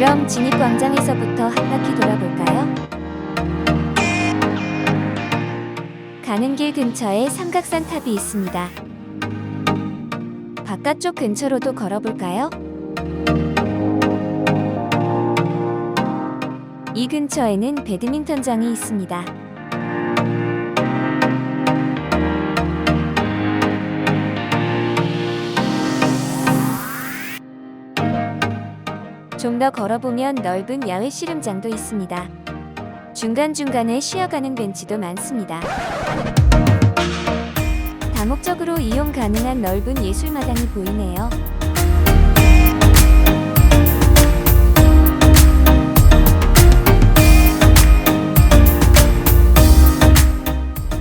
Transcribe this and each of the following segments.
광장에서부터 한 바퀴 돌아볼까요? 가는 길 근처에 삼각산 탑이 있습니다. 바깥쪽 근처로도 걸어볼까요? 이 근처에는 배드민턴장이 있습니다. 좀 더 걸어보면 넓은 야외 씨름장도 있습니다. 중간중간에 쉬어가는 벤치도 많습니다. 다목적으로 이용 가능한 넓은 예술마당이 보이네요.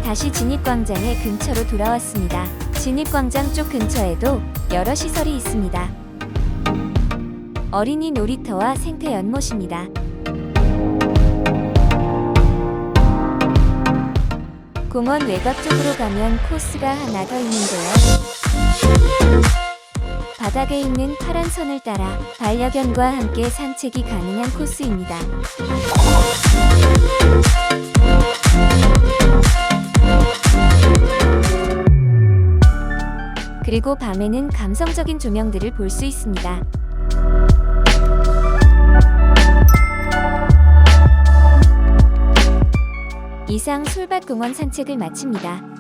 다시 진입광장의 근처로 돌아왔습니다. 진입광장 쪽 근처에도 여러 시설이 있습니다. 어린이 놀이터와 생태 연못입니다. 공원 외곽 쪽으로 가면 코스가 하나 더 있는데요. 바닥에 있는 파란 선을 따라 반려견과 함께 산책이 가능한 코스입니다. 그리고 밤에는 감성적인 조명들을 볼 수 있습니다. 이상 솔밭공원 산책을 마칩니다.